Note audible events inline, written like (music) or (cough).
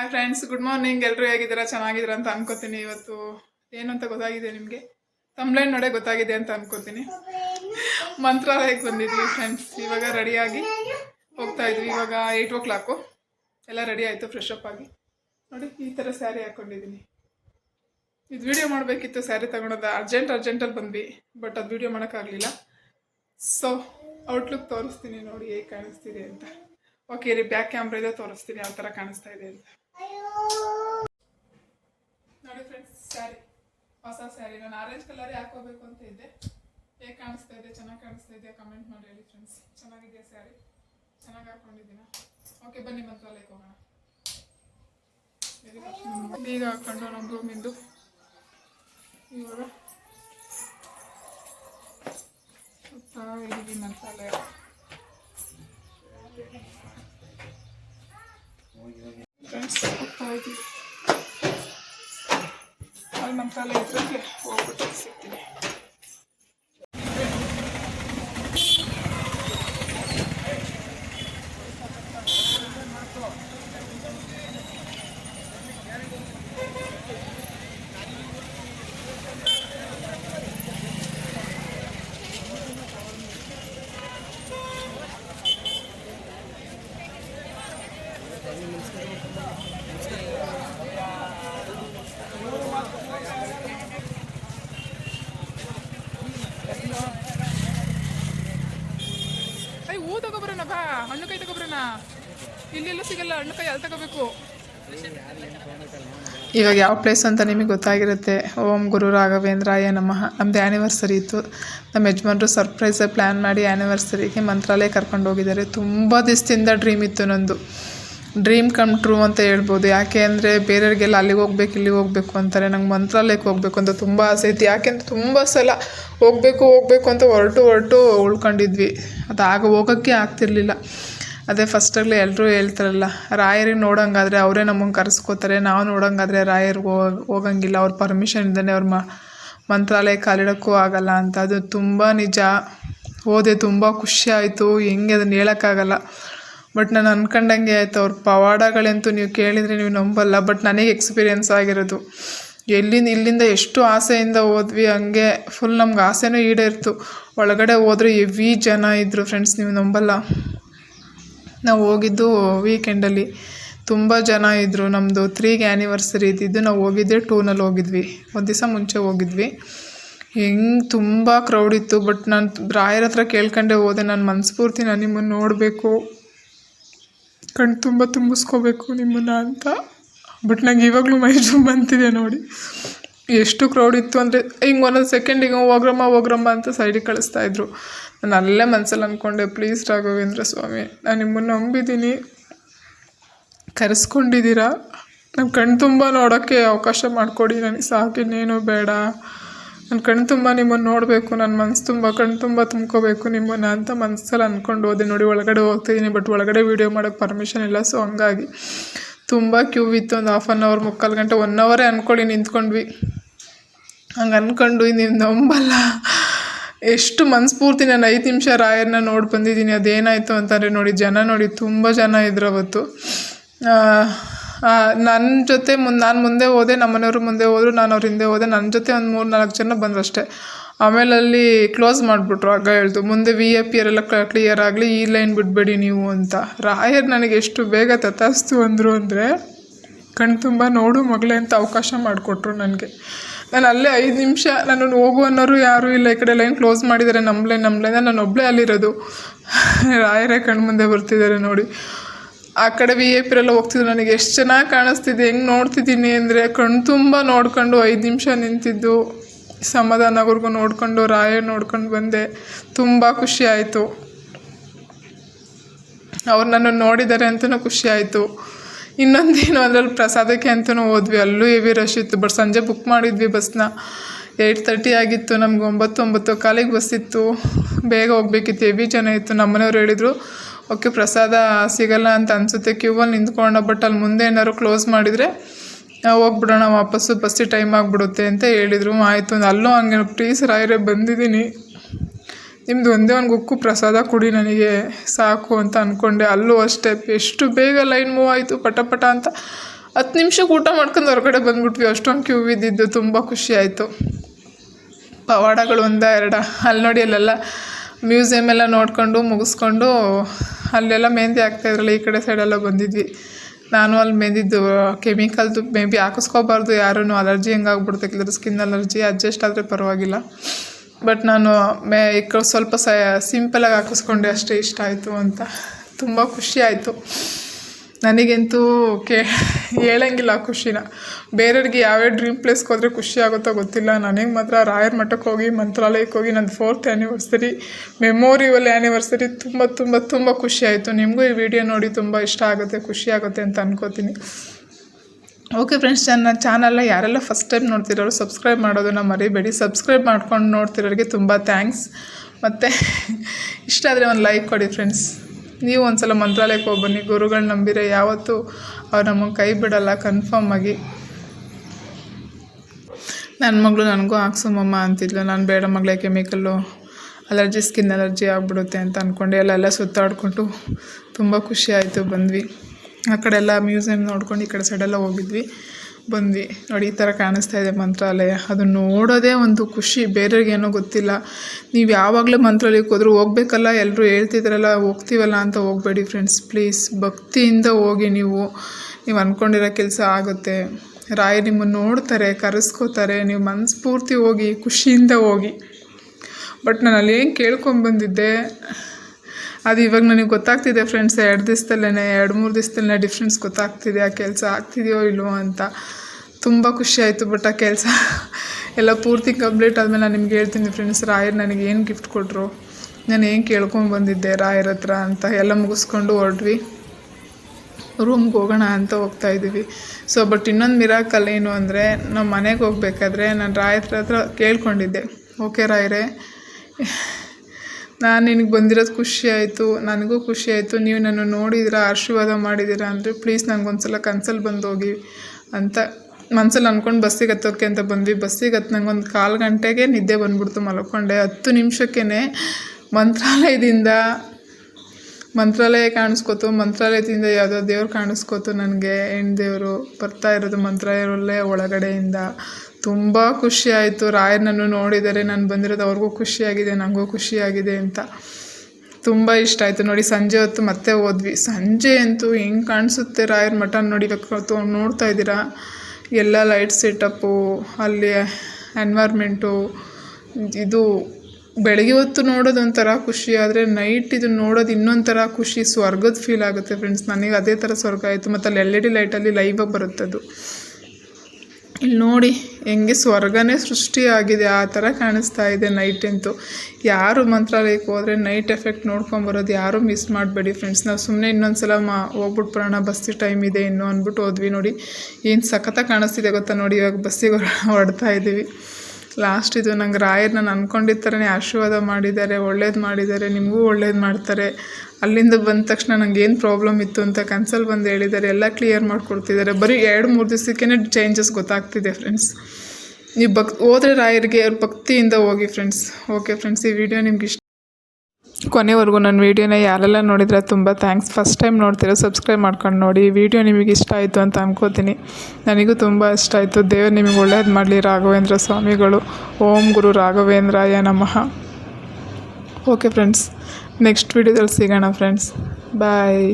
Hi friends good morning ಎಲ್ಲರೂ ಹೇಗಿದ್ದೀರಾ? ಚೆನ್ನಾಗಿದ್ದೀರಾ ಅಂತ ಅನ್ಕೋತೀನಿ. ಇವತ್ತು ಏನು ಅಂತ ಗೊತ್ತಾಗಿದೆ ನಿಮಗೆ? ತಮ್ಲೈನ್ ನೋಡೇ ಗೊತ್ತಾಗಿದೆ ಅಂತ ಅನ್ಕೋತೀನಿ. ಮಂತ್ರಾಲಯಕ್ಕೆ ಬಂದಿದ್ವಿ ಫ್ರೆಂಡ್ಸ್ ಇವಾಗ ರೆಡಿಯಾಗಿ ಹೋಗ್ತಾ ಇದ್ವಿ. ಇವಾಗ ಏಯ್ಟ್ ಓ ಕ್ಲಾಕು ಎಲ್ಲ ರೆಡಿ ಆಯಿತು ಫ್ರೆಶ್ ಅಪ್ ಆಗಿ. ನೋಡಿ, ಈ ಥರ ಸ್ಯಾರಿ ಹಾಕ್ಕೊಂಡಿದ್ದೀನಿ ಇದು ವಿಡಿಯೋ ಮಾಡಬೇಕಿತ್ತು. ಸ್ಯಾರಿ ತಗೊಳೋದು ಅರ್ಜೆಂಟ್ ಅರ್ಜೆಂಟಲ್ಲಿ ಬಂದ್ವಿ ಬಟ್ ಅದು ವಿಡಿಯೋ ಮಾಡೋಕ್ಕಾಗಲಿಲ್ಲ. ಸೊ ಔಟ್ಲುಕ್ ತೋರಿಸ್ತೀನಿ ನೋಡಿ ಹೇಗೆ ಕಾಣಿಸ್ತಿದೆ ಅಂತ. ಓಕೆ ರೀ ಬ್ಯಾಕ್ ಕ್ಯಾಮ್ರಾ ಇದೆ, ತೋರಿಸ್ತೀನಿ ಯಾವ ಥರ ಕಾಣಿಸ್ತಾ ಇದೆ ಅಂತ. ನೋಡಿ ಫ್ರೆಂಡ್ಸ್ ಸ್ಯಾರಿ ಹೊಸ ಸ್ಯಾರಿ ನಾನು ಆರೆಂಜ್ ಕಲರೇ ಹಾಕೋಬೇಕು ಅಂತ ಇದ್ದೆ. ಹೇಗೆ ಕಾಣಿಸ್ತಾ ಇದೆ? ಚೆನ್ನಾಗಿ ಕಾಣಿಸ್ತಾ ಇದೆ? ಕಮೆಂಟ್ ಮಾಡಿ ಹೇಳಿ ಫ್ರೆಂಡ್ಸ್ ಚೆನ್ನಾಗಿದೆ ಸ್ಯಾರಿ ಚೆನ್ನಾಗಿ ಹಾಕೊಂಡಿದ್ದೀನ ಓಕೆ ಬನ್ನಿ ಮಂತ್ರಾಲಯಕ್ಕೆ ಹೋಗೋಣ. ಬೀಗ ಹಾಕೊಂಡು ನಮ್ಮ ರೂಮಿಂದು ಇವಾಗ ಇದೀವಿ ಮಂತ್ರಾಲಯ ಫ್ರೆಂಡ್ಸ್ ಹೋಗ್ತಾ ಇದ್ದೀವಿ ಅಲ್ಲಿ ಮಂತ್ರಾಲಯ ಇದ್ರಲ್ಲಿ ಹೋಗ್ಬಿಟ್ಟು ಸಿಗ್ತೀನಿ ಐ ಹೂ ತಗೊಬರೋಣ ಬಾ ಹಣ್ಣು ಕೈ ತಗೋಬ್ರಣ. ಇಲ್ಲೆಲ್ಲೂ ಸಿಗಲ್ಲ, ಹಣ್ಣು ಕೈ ಅಲ್ಲಿ ತಗೋಬೇಕು. ಇವಾಗ ಯಾವ ಪ್ಲೇಸ್ ಅಂತ ನಿಮಗೆ ಗೊತ್ತಾಗಿರುತ್ತೆ. ಓಂ ಗುರು ರಾಘವೇಂದ್ರಾಯ ನಮಃ. ನಮ್ಮದು ಆ್ಯನಿವರ್ಸರಿ ಇತ್ತು. ನಮ್ಮ ಯಜಮಾನ್ರು ಸರ್ಪ್ರೈಸ್ ಪ್ಲ್ಯಾನ್ ಮಾಡಿ ಆ್ಯನಿವರ್ಸರಿಗೆ ಮಂತ್ರಾಲಯ ಕರ್ಕೊಂಡು ಹೋಗಿದ್ದಾರೆ. ತುಂಬ ದಿವಸದಿಂದ ಡ್ರೀಮ್ ಇತ್ತು ನಂದು. ಡ್ರೀಮ್ ಕಮ್ ಟ್ರೂ ಅಂತ ಹೇಳ್ಬೋದು. ಯಾಕೆ ಅಂದರೆ ಬೇರೆಯವ್ರಿಗೆಲ್ಲ ಅಲ್ಲಿಗೆ ಹೋಗ್ಬೇಕು, ಇಲ್ಲಿಗೆ ಹೋಗ್ಬೇಕು ಅಂತಾರೆ. ನಂಗೆ ಮಂತ್ರಾಲಯಕ್ಕೆ ಹೋಗ್ಬೇಕು ಅಂತ ತುಂಬ ಆಸೆ ಇತ್ತು. ಯಾಕೆಂದ್ರೆ ತುಂಬ ಸಲ ಹೋಗ್ಬೇಕು ಹೋಗ್ಬೇಕು ಅಂತ ಹೊರಟು ಹೊರಟು ಉಳ್ಕೊಂಡಿದ್ವಿ. ಅದು ಆಗ ಹೋಗೋಕ್ಕೆ ಆಗ್ತಿರ್ಲಿಲ್ಲ. ಅದೇ ಫಸ್ಟಲ್ಲಿ ಎಲ್ಲರೂ ಹೇಳ್ತಾರಲ್ಲ, ರಾಯರಿಗೆ ನೋಡೋಂಗಾದ್ರೆ ಅವರೇ ನಮ್ಮನ್ನು ಕರೆಸ್ಕೋತಾರೆ. ನಾವು ನೋಡೋಂಗಾದ್ರೆ ರಾಯರಿಗೆ ಹೋಗ ಹೋಗಂಗಿಲ್ಲ. ಅವ್ರ ಪರ್ಮಿಷನ್ ಇದ್ದಾನೆ ಅವ್ರ ಮಂತ್ರಾಲಯ ಕಾಲಿಡೋಕ್ಕೂ ಆಗಲ್ಲ ಅಂತ. ಅದು ತುಂಬ ನಿಜ. ಓದೆ ತುಂಬ ಖುಷಿ ಆಯಿತು. ಹೆಂಗೆ ಅದನ್ನು ಹೇಳೋಕ್ಕಾಗಲ್ಲ. ಬಟ್ ನಾನು ಅನ್ಕೊಂಡಂಗೆ ಆಯಿತು, ಅವ್ರ ಪವಾಡಗಳಂತೂ ನೀವು ಕೇಳಿದರೆ ನೀವು ನಂಬಲ್ಲ ಬಟ್ ನನಗೆ ಎಕ್ಸ್ಪೀರಿಯೆನ್ಸ್ ಆಗಿರೋದು. ಎಲ್ಲಿಂದ ಇಲ್ಲಿಂದ ಎಷ್ಟು ಆಸೆಯಿಂದ ಹೋದ್ವಿ, ಹಂಗೆ ಫುಲ್ ನಮ್ಗೆ ಆಸೆನೂ ಈಡೇರ್ತು. ಒಳಗಡೆ ಹೋದ್ರೆ ಎವಿ ಜನ ಇದ್ದರು ಫ್ರೆಂಡ್ಸ್ ನೀವು ನಂಬಲ್ಲ. ನಾವು ಹೋಗಿದ್ದು ವೀಕೆಂಡಲ್ಲಿ ತುಂಬ ಜನ ಇದ್ದರು ನಮ್ಮದು ತ್ರೀಗೆ ಆ್ಯನಿವರ್ಸರಿ ಇದ್ದಿದ್ದು, ನಾವು ಹೋಗಿದ್ದೆ ಟೂನಲ್ಲಿ ಹೋಗಿದ್ವಿ. ಒಂದು ದಿವಸ ಮುಂಚೆ ಹೋಗಿದ್ವಿ. ಹೆಂಗೆ ತುಂಬ ಕ್ರೌಡ್ ಇತ್ತು ಬಟ್ ನಾನು ರಾಯರ ಹತ್ರ ಕೇಳ್ಕೊಂಡೆ ಹೋದೆ, ನಾನು ಮನಸ್ಫೂರ್ತಿ ನಾನು ನಿಮ್ಮನ್ನು ನೋಡಬೇಕು. ಕಣ್ಣು ತುಂಬ ತುಂಬಿಸ್ಕೋಬೇಕು ನಿಮ್ಮನ್ನು ಅಂತ. ಬಟ್ ನಂಗೆ ಇವಾಗಲೂ ಮೈ ಜುಮ್ ಬಂತಿದೆ ನೋಡಿ. ಎಷ್ಟು ಕ್ರೌಡ್ ಇತ್ತು ಅಂದರೆ, ಹಿಂಗೆ ಒಂದೊಂದು ಸೆಕೆಂಡಿಗೆ ಹೋಗ್ರಮ್ಮ ಹೋಗ್ರಮ್ಮ ಅಂತ ಸೈಡಿಗೆ ಕಳಿಸ್ತಾ ಇದ್ರು. ನಾನು ಅಲ್ಲೇ ಮನಸ್ಸಲ್ಲಿ ಅಂದ್ಕೊಂಡೆ ಪ್ಲೀಸ್ ರಾಘವೇಂದ್ರ ಸ್ವಾಮಿ, ನಾನು ನಿಮ್ಮನ್ನು ನಂಬಿದ್ದೀನಿ ಕರೆಸ್ಕೊಂಡಿದ್ದೀರಾ ನಮ್ಮ ಕಣ್ ತುಂಬ ನೋಡೋಕ್ಕೆ ಅವಕಾಶ ಮಾಡಿಕೊಡಿ, ನನಗೆ ಸಾಕಿನ್ನೇನು ಬೇಡ. ನನ್ನ ಕಣ್ಣು ತುಂಬ ನಿಮ್ಮನ್ನು ನೋಡಬೇಕು ನನ್ನ ಮನಸ್ಸು ತುಂಬ ಕಣ್ಣು ತುಂಬ ತುಂಬ್ಕೋಬೇಕು, ನಿಮ್ಮನ್ನು ಅಂತ ಮನಸ್ಸಲ್ಲಿ ಅಂದ್ಕೊಂಡು ಹೋದೆ ನೋಡಿ, ಒಳಗಡೆ ಹೋಗ್ತಿದ್ದೀನಿ ಬಟ್ ಒಳಗಡೆ ವೀಡಿಯೋ ಮಾಡೋಕ್ಕೆ ಪರ್ಮಿಷನ್ ಇಲ್ಲ ಸೊ ಹಂಗಾಗಿ. ತುಂಬ ಕ್ಯೂ ಇತ್ತು, ಒಂದು ಹಾಫ್ ಆನ್ ಅವರ್ ಮುಕ್ಕಾಲು ಗಂಟೆ ಒನ್ ಅವರೇ ಅಂದ್ಕೊಳ್ಳಿ ನಿಂತ್ಕೊಂಡ್ವಿ. ಹಂಗೆ ಅಂದ್ಕೊಂಡು ನೀವು ನಂಬಲ್ಲ. ಎಷ್ಟು ಮನಸ್ಫೂರ್ತಿ ನಾನು ಐದು ನಿಮಿಷ ರಾಯರನ್ನ ನೋಡಿ ಬಂದಿದ್ದೀನಿ ಅದೇನಾಯಿತು ಅಂತಂದರೆ ನೋಡಿ, ಜನ ನೋಡಿ, ತುಂಬ ಜನ ಇದ್ರು ಅವತ್ತು. ನನ್ನ ಜೊತೆ ಮುಂದೆ ನಾನು ಮುಂದೆ ಹೋದೆ ನಮ್ಮ ಮನೆಯವರು ಮುಂದೆ ಹೋದರು, ನಾನು ಅವ್ರ ಹಿಂದೆ ಹೋದೆ ನನ್ನ ಜೊತೆ ಒಂದು ಮೂರು ನಾಲ್ಕು ಜನ ಬಂದರು ಅಷ್ಟೇ. ಆಮೇಲೆ ಅಲ್ಲಿ ಕ್ಲೋಸ್ ಮಾಡಿಬಿಟ್ರು ಆಗ ಹೇಳ್ದು, ಮುಂದೆ ವಿ ಎ ಪಿ ಕ್ಲಿಯರ್ ಆಗಲಿ, ಈ ಲೈನ್ ಬಿಡಬೇಡಿ ನೀವು ಅಂತ. ರಾಯರ್ ನನಗೆ ಎಷ್ಟು ಬೇಗ ತತಾಸ್ತು ಅಂದರು ಅಂದರೆ, ಕಣ್ ತುಂಬ ನೋಡು ಮಗಳೇ ಅಂತ ಅವಕಾಶ ಮಾಡಿಕೊಟ್ರು ನನಗೆ. ನಾನು ಅಲ್ಲೇ ಐದು ನಿಮಿಷ, ನಾನು ಹೋಗು ಅನ್ನೋರು ಯಾರೂ ಇಲ್ಲ, ಈ ಕಡೆ ಲೈನ್ ಕ್ಲೋಸ್ ಮಾಡಿದ್ದಾರೆ ನಮ್ಮ ಲೈನ್ ನಮ್ಮ ನಾನು ಒಬ್ಬಳೇ ಅಲ್ಲಿರೋದು. (laughs) ರಾಯರೇ ಕಣ್ಮುಂದೆ ಬರ್ತಿದ್ದಾರೆ ನೋಡಿ. ಆ ಕಡೆ ವಿ ಎ ಪಿರೆಲ್ಲ ಹೋಗ್ತಿದ್ರು, ನನಗೆ ಎಷ್ಟು ಚೆನ್ನಾಗಿ ಕಾಣಿಸ್ತಿದೆ, ಹೆಂಗೆ ನೋಡ್ತಿದ್ದೀನಿ ಅಂದರೆ ಕಣ್ಣು ತುಂಬ ನೋಡ್ಕೊಂಡು ಐದು ನಿಮಿಷ ನಿಂತಿದ್ದು. ಸಮಾಧಾನಗುರ್ಗು ನೋಡಿಕೊಂಡು ರಾಯ ನೋಡ್ಕೊಂಡು ಬಂದೆ. ತುಂಬ ಖುಷಿ ಆಯಿತು. ಅವ್ರು ನನ್ನನ್ನು ನೋಡಿದ್ದಾರೆ ಅಂತಲೂ ಖುಷಿ ಆಯಿತು. ಇನ್ನೊಂದೇನು ಅದರಲ್ಲಿ ಪ್ರಸಾದಕ್ಕೆ ಅಂತಲೂ ಹೋದ್ವಿ. ಅಲ್ಲೂ ಹೆವಿ ರಶ್ ಇತ್ತು. ಬಟ್ ಸಂಜೆ ಬುಕ್ ಮಾಡಿದ್ವಿ ಬಸ್ನ. ಏಯ್ಟ್ ತರ್ಟಿ ಆಗಿತ್ತು, ನಮ್ಗೆ ಒಂಬತ್ತು ಒಂಬತ್ತು ಕಾಲಿಗೆ ಬಸ್ ಇತ್ತು. ಬೇಗ ಹೋಗ್ಬೇಕಿತ್ತು. ಹೆವಿ ಜನ ಇತ್ತು. ನಮ್ಮನೆಯವ್ರು ಹೇಳಿದರು ಓಕೆ, ಪ್ರಸಾದ ಸಿಗಲ್ಲ ಅಂತ ಅನಿಸುತ್ತೆ. ಕ್ಯೂವಲ್ಲಿ ನಿಂತ್ಕೊಂಡ, ಬಟ್ ಅಲ್ಲಿ ಮುಂದೆ ಏನಾದ್ರು ಕ್ಲೋಸ್ ಮಾಡಿದರೆ ಹೋಗ್ಬಿಡೋಣ, ವಾಪಸ್ಸು ಬಸ್ಸಿ ಟೈಮ್ ಆಗಿಬಿಡುತ್ತೆ ಅಂತ ಹೇಳಿದರು. ಆಯಿತು ಅಲ್ಲೂ ಹಂಗೆ ಪ್ಲೀಸ್ ರಾಯರೇ ಬಂದಿದ್ದೀನಿ. ನಿಮ್ಮದು ಒಂದೇ ಒಂದು ಉಕ್ಕು ಪ್ರಸಾದ ಕೊಡಿ ನನಗೆ, ಸಾಕು ಅಂತ ಅಂದ್ಕೊಂಡೆ ಅಲ್ಲೂ ಅಷ್ಟೇ, ಎಷ್ಟು ಬೇಗ ಲೈನ್ ಮೂವ್ ಆಯಿತು, ಪಟ ಪಟ ಅಂತ. ಹತ್ತು ನಿಮಿಷಕ್ಕೆ ಊಟ ಮಾಡ್ಕೊಂಡು ಹೊರಗಡೆ ಬಂದ್ಬಿಟ್ವಿ. ಅಷ್ಟೊಂದು ಕ್ಯೂ ಇದ್ದಿದ್ದು, ತುಂಬ ಖುಷಿ ಆಯಿತು. ಪವಾಡಗಳು ಒಂದ ಎರಡ? ಅಲ್ಲಿ ನೋಡಿ ಅಲ್ಲೆಲ್ಲ ಮ್ಯೂಸಿಯಮ್ ಎಲ್ಲ ನೋಡಿಕೊಂಡು ಮುಗಿಸ್ಕೊಂಡು ಅಲ್ಲೆಲ್ಲ ಮೆಹಂದಿ ಹಾಕ್ತಾಯಿದ್ರಲ್ಲ ಈ ಕಡೆ ಸೈಡೆಲ್ಲ ಬಂದಿದ್ವಿ. ನಾನು ಅಲ್ಲಿ ಮೆಹಂದಿದ್ದು ಕೆಮಿಕಲ್ದು ಮೇ ಬಿ ಹಾಕಿಸ್ಕೋಬಾರ್ದು ಯಾರೂ ಅಲರ್ಜಿ ಹೆಂಗಾಗ್ಬಿಡುತ್ತೆ, ಕೆಲವ್ರು ಸ್ಕಿನ್ ಅಲರ್ಜಿ ಅಡ್ಜಸ್ಟ್ ಆದರೆ ಪರವಾಗಿಲ್ಲ. ಬಟ್ ನಾನು, ಮೇ ಸ್ವಲ್ಪ ಸಿಂಪಲಾಗಿ ಹಾಕಿಸ್ಕೊಂಡೆ ಅಷ್ಟೇ, ಇಷ್ಟ ಆಯಿತು ಅಂತ. ತುಂಬ ಖುಷಿ ಆಯಿತು. ನನಗಂತೂ ಕೇ ಹೇಳಂಗಿಲ್ಲ ಖುಷಿನ. ಬೇರೆಯವ್ರಿಗೆ ಯಾವ್ಯಾವ ಡ್ರೀಮ್ ಪ್ಲೇಸ್ಗೆ ಹೋದರೆ ಖುಷಿ ಆಗುತ್ತೋ ಗೊತ್ತಿಲ್ಲ. ನನಗೆ ಮಾತ್ರ ರಾಯರ್ ಮಠಕ್ಕೆ ಹೋಗಿ, ಮಂತ್ರಾಲಯಕ್ಕೆ ಹೋಗಿ ನನ್ನ ಫೋರ್ತ್ ಆ್ಯನಿವರ್ಸರಿ ಮೆಮೋರಿಯಲ್ ಆ್ಯನಿವರ್ಸರಿ ತುಂಬ ತುಂಬ ತುಂಬ ಖುಷಿ ಆಯಿತು. ನಿಮಗೂ ಈ ವಿಡಿಯೋ ನೋಡಿ ತುಂಬ ಇಷ್ಟ ಆಗುತ್ತೆ, ಖುಷಿ ಆಗುತ್ತೆ ಅಂತ ಅನ್ಕೋತೀನಿ. ಓಕೆ ಫ್ರೆಂಡ್ಸ್ ನನ್ನ ಚಾನಲ್ನ ಯಾರೆಲ್ಲ ಫಸ್ಟ್ ಟೈಮ್ ನೋಡ್ತಿರೋರು ಸಬ್ಸ್ಕ್ರೈಬ್ ಮಾಡೋದನ್ನ ಮರಿಬೇಡಿ. ಸಬ್ಸ್ಕ್ರೈಬ್ ಮಾಡ್ಕೊಂಡು ನೋಡ್ತಿರೋರಿಗೆ ತುಂಬ ಥ್ಯಾಂಕ್ಸ್ ಮತ್ತು ಇಷ್ಟ ಆದರೆ ಒಂದು ಲೈಕ್ ಕೊಡಿ ಫ್ರೆಂಡ್ಸ್ ನೀವು ಒಂದ್ಸಲ ಮಂತ್ರಾಲಯಕ್ಕೆ ಹೋಗಿ ಬನ್ನಿ. ಗುರುಗಳು ನಂಬಿರೆ ಯಾವತ್ತೂ ಅವ್ರು ನಮಗೆ ಕೈ ಬಿಡಲ್ಲ ಕನ್ಫರ್ಮ್ ಆಗಿ. ನನ್ನ ಮಗಳು ನನಗೂ ಹಾಕ್ಸೋಮಮ್ಮ ಅಂತಿದ್ಲು. ನಾನು ಬೇಡ ಮಗಳೇ ಕೆಮಿಕಲ್ಲು ಅಲರ್ಜಿ ಸ್ಕಿನ್ ಅಲರ್ಜಿ ಆಗಿಬಿಡುತ್ತೆ ಅಂತ ಅಂದ್ಕೊಂಡೆ ಅಲ್ಲೆಲ್ಲ ಸುತ್ತಾಡಿಕೊಂಡು ತುಂಬ ಖುಷಿ ಆಯಿತು ಬಂದ್ವಿ. ಆ ಕಡೆ ಎಲ್ಲ ಮ್ಯೂಸಿಯಮ್ ನೋಡ್ಕೊಂಡು ಈ ಕಡೆ ಸೈಡೆಲ್ಲ ಹೋಗಿದ್ವಿ. ಬಂದ್ವಿ. ನೋಡಿ, ಈ ಥರ ಕಾಣಿಸ್ತಾ ಇದೆ ಮಂತ್ರಾಲಯ. ಅದು ನೋಡೋದೇ ಒಂದು ಖುಷಿ. ಬೇರೆಯವ್ರಿಗೇನೋ ಗೊತ್ತಿಲ್ಲ. ನೀವು ಯಾವಾಗಲೂ ಮಂತ್ರಾಲಯಕ್ಕೆ ಹೋದ್ರೂ ಹೋಗ್ಬೇಕಲ್ಲ ಎಲ್ಲರೂ ಹೇಳ್ತಿದ್ರಲ್ಲ, ಹೋಗ್ತೀವಲ್ಲ ಅಂತ ಹೋಗಬೇಡಿ ಫ್ರೆಂಡ್ಸ್ ಪ್ಲೀಸ್ ಭಕ್ತಿಯಿಂದ ಹೋಗಿ ನೀವು ನೀವು ಅಂದ್ಕೊಂಡಿರೋ ಕೆಲಸ ಆಗುತ್ತೆ. ರಾಯ ನಿಮ್ಮನ್ನು ನೋಡ್ತಾರೆ, ಕರೆಸ್ಕೋತಾರೆ. ನೀವು ಮನಸ್ಫೂರ್ತಿ ಹೋಗಿ, ಖುಷಿಯಿಂದ ಹೋಗಿ. ಬಟ್ ನಾನು ಅಲ್ಲಿ ಏನು ಕೇಳ್ಕೊಂಬಂದಿದ್ದೆ ಅದು ಇವಾಗ ನನಗೆ ಗೊತ್ತಾಗ್ತಿದೆ ಫ್ರೆಂಡ್ಸ್ ಎರಡು ದಿವಸದಲ್ಲೇ ಎರಡು, ಮೂರು ದಿವಸದಲ್ಲೇ ಡಿಫ್ರೆನ್ಸ್ ಗೊತ್ತಾಗ್ತಿದೆ, ಆ ಕೆಲಸ ಆಗ್ತಿದೆಯೋ ಇಲ್ವೋ ಅಂತ. ತುಂಬ ಖುಷಿ ಆಯಿತು ಬಟ್ ಆ ಕೆಲಸ ಎಲ್ಲ ಪೂರ್ತಿ ಕಂಪ್ಲೀಟ್ ಆದಮೇಲೆ ನಾನು ನಿಮ್ಗೆ ಹೇಳ್ತೀನಿ ಫ್ರೆಂಡ್ಸ್ ರಾಯರ್ ನನಗೆ ಏನು ಗಿಫ್ಟ್ ಕೊಟ್ಟರು ನಾನು ಏನು ಕೇಳ್ಕೊಂಬಂದಿದ್ದೆ ರಾಯರ ಹತ್ರ ಅಂತ ಎಲ್ಲ ಮುಗಿಸ್ಕೊಂಡು ಹೊರಟ್ವಿ. ರೂಮ್ಗೆ ಹೋಗೋಣ ಅಂತ ಹೋಗ್ತಾ ಇದ್ದೀವಿ. ಸೊ ಬಟ್ ಇನ್ನೊಂದು ಮಿರಾಕಲ್ ಏನು ಅಂದರೆ ನಮ್ಮ ಮನೆಗೆ ಹೋಗ್ಬೇಕಾದ್ರೆ ನಾನು ರಾಯರ ಹತ್ರ ಕೇಳ್ಕೊಂಡಿದ್ದೆ. ಓಕೆ ರಾಯರೇ. ನಾನು ನಿನಗೆ ಬಂದಿರೋದು ಖುಷಿ ಆಯಿತು, ನನಗೂ ಖುಷಿ ಆಯಿತು. ನೀವು ನನ್ನ ನೋಡಿದಿರ, ಆಶೀರ್ವಾದ ಮಾಡಿದ್ದೀರಾ ಅಂದರೆ ಪ್ಲೀಸ್ ನನಗೊಂದು ಸಲ ಕನ್ಸಲ್ಲಿ ಬಂದು ಹೋಗಿ ಅಂತ ಮನ್ಸಲ್ಲಿ ಅಂದ್ಕೊಂಡು ಬಸ್ಸಿಗೆ ಹತ್ತೋಕ್ಕೆ ಅಂತ ಬಂದ್ವಿ. ಬಸ್ಸಿಗೆ ಹತ್ತು ಒಂದು ಕಾಲು ಗಂಟೆಗೆ ನಿದ್ದೆ ಬಂದ್ಬಿಡ್ತು ಮಲ್ಕೊಂಡೆ. ಹತ್ತು ನಿಮಿಷಕ್ಕೇ ಮಂತ್ರಾಲಯದಿಂದ ಮಂತ್ರಾಲಯ ಕಾಣಿಸ್ಕೋತು. ಮಂತ್ರಾಲಯದಿಂದ ಯಾವುದೋ ದೇವ್ರು ಕಾಣಿಸ್ಕೋತು ನನಗೆ. ಹೆಣ್ಣು ದೇವರು ಬರ್ತಾ ಇರೋದು ಮಂತ್ರಾಲಯ ಒಳಗಡೆಯಿಂದ. ತುಂಬ ಖುಷಿ ಆಯಿತು ರಾಯರನ್ನು ನೋಡಿದರೆ ನಾನು ಬಂದಿರೋದು ಅವ್ರಿಗೂ ಖುಷಿಯಾಗಿದೆ ನನಗೂ ಖುಷಿಯಾಗಿದೆ ಅಂತ. ತುಂಬ ಇಷ್ಟ ಆಯಿತು. ನೋಡಿ, ಸಂಜೆ ಹೊತ್ತು ಮತ್ತೆ ಹೋದ್ವಿ. ಸಂಜೆ ಅಂತೂ ಹೆಂಗೆ ಕಾಣಿಸುತ್ತೆ ರಾಯರ ಮಠ ನೋಡಿ ಬೇಕು ನೋಡ್ತಾ ಇದ್ದೀರಾ? ಎಲ್ಲ ಲೈಟ್ ಸೆಟಪ್ಪು, ಅಲ್ಲಿ ಎನ್ವೈರ್ಮೆಂಟು ಇದು ಬೆಳಗ್ಗೆ ಹೊತ್ತು ನೋಡೋದು ಒಂಥರ ಖುಷಿ, ಆದರೆ ನೈಟ್ ಇದನ್ನು ನೋಡೋದು ಇನ್ನೊಂಥರ ಖುಷಿ, ಸ್ವರ್ಗದ ಫೀಲ್ ಆಗುತ್ತೆ ಫ್ರೆಂಡ್ಸ್ ನನಗೆ ಅದೇ ಥರ ಸ್ವರ್ಗ ಆಯಿತು. ಮತ್ತು ಅಲ್ಲಿ ಎಲ್ ಇ ಡಿ ಲೈಟಲ್ಲಿ ಲೈವಾಗಿ ಬರುತ್ತದು. ಇಲ್ಲಿ ನೋಡಿ, ಹೆಂಗೆ ಸ್ವರ್ಗನೇ ಸೃಷ್ಟಿಯಾಗಿದೆ, ಆ ಥರ ಕಾಣಿಸ್ತಾ ಇದೆ ನೈಟ್ ಅಂತೂ. ಯಾರು ಮಂತ್ರಾಲಯಕ್ಕೆ ಹೋದರೆ ನೈಟ್ ಎಫೆಕ್ಟ್ ನೋಡ್ಕೊಂಬರೋದು ಯಾರೂ ಮಿಸ್ ಮಾಡಬೇಡಿ ಫ್ರೆಂಡ್ಸ್ ನಾವು ಸುಮ್ಮನೆ ಇನ್ನೊಂದು ಸಲ ಮಾ ಹೋಗ್ಬಿಟ್ಟು ಬರೋಣ ಬಸ್ಸಿಗೆ ಟೈಮ್ ಇದೆ ಇನ್ನು ಅಂದ್ಬಿಟ್ಟು ಹೋದ್ವಿ ನೋಡಿ. ಏನು ಸಖತ್ತಾಗಿ ಕಾಣಿಸ್ತಿದೆ ಗೊತ್ತಾ ನೋಡಿ, ಇವಾಗ ಬಸ್ಸಿಗೆ ಹೊಡ್ತಾ ಇದ್ದೀವಿ ಲಾಸ್ಟ್ ಇದು ನಂಗೆ ರಾಯರ್ ನಾನು ಅಂದ್ಕೊಂಡಿದ್ದ ಥರನೇ ಆಶೀರ್ವಾದ ಮಾಡಿದ್ದಾರೆ, ಒಳ್ಳೇದು ಮಾಡಿದ್ದಾರೆ, ನಿಮಗೂ ಒಳ್ಳೇದು ಮಾಡ್ತಾರೆ. ಅಲ್ಲಿಂದ ಬಂದ ತಕ್ಷಣ ನಂಗೆ ಏನು ಪ್ರಾಬ್ಲಮ್ ಇತ್ತು ಅಂತ ಕನ್ಸಲ್ ಬಂದು ಹೇಳಿದ್ದಾರೆ, ಎಲ್ಲ ಕ್ಲಿಯರ್ ಮಾಡಿಕೊಡ್ತಿದ್ದಾರೆ. ಬರೀ ಎರಡು, ಮೂರು ದಿವಸಕ್ಕೇ ಚೇಂಜಸ್ ಗೊತ್ತಾಗ್ತಿದೆ ಫ್ರೆಂಡ್ಸ್ ನೀವು ಭಕ್, ಹೋದ್ರೆ ರಾಯರಿಗೆ ಅವ್ರ ಭಕ್ತಿಯಿಂದ ಹೋಗಿ ಫ್ರೆಂಡ್ಸ್ ಓಕೆ ಫ್ರೆಂಡ್ಸ್ ಈ ವಿಡಿಯೋ ನಿಮ್ಗೆ ಇಷ್ಟ ಕೊನೆವರೆಗೂ ನನ್ನ ವೀಡಿಯೋನ ಯಾರೆಲ್ಲ ನೋಡಿದರೆ ತುಂಬ ಥ್ಯಾಂಕ್ಸ್ ಫಸ್ಟ್ ಟೈಮ್ ನೋಡ್ತೀರೋ ಸಬ್ಸ್ಕ್ರೈಬ್ ಮಾಡ್ಕೊಂಡು ನೋಡಿ. ವಿಡಿಯೋ ನಿಮಗೆ ಇಷ್ಟ ಆಯಿತು ಅಂತ ಅನ್ಕೋತೀನಿ. ನನಗೂ ತುಂಬ ಇಷ್ಟ ಆಯಿತು. ದೇವರು ನಿಮಗೆ ಒಳ್ಳೆಯದು ಮಾಡಲಿ, ರಾಘವೇಂದ್ರ ಸ್ವಾಮಿಗಳು. ಓಂ ಗುರು ರಾಘವೇಂದ್ರಾಯ ನಮಃ. ಓಕೆ ಫ್ರೆಂಡ್ಸ್ ನೆಕ್ಸ್ಟ್ ವೀಡಿಯೋದಲ್ಲಿ ಸಿಗೋಣ ಫ್ರೆಂಡ್ಸ್ ಬಾಯ್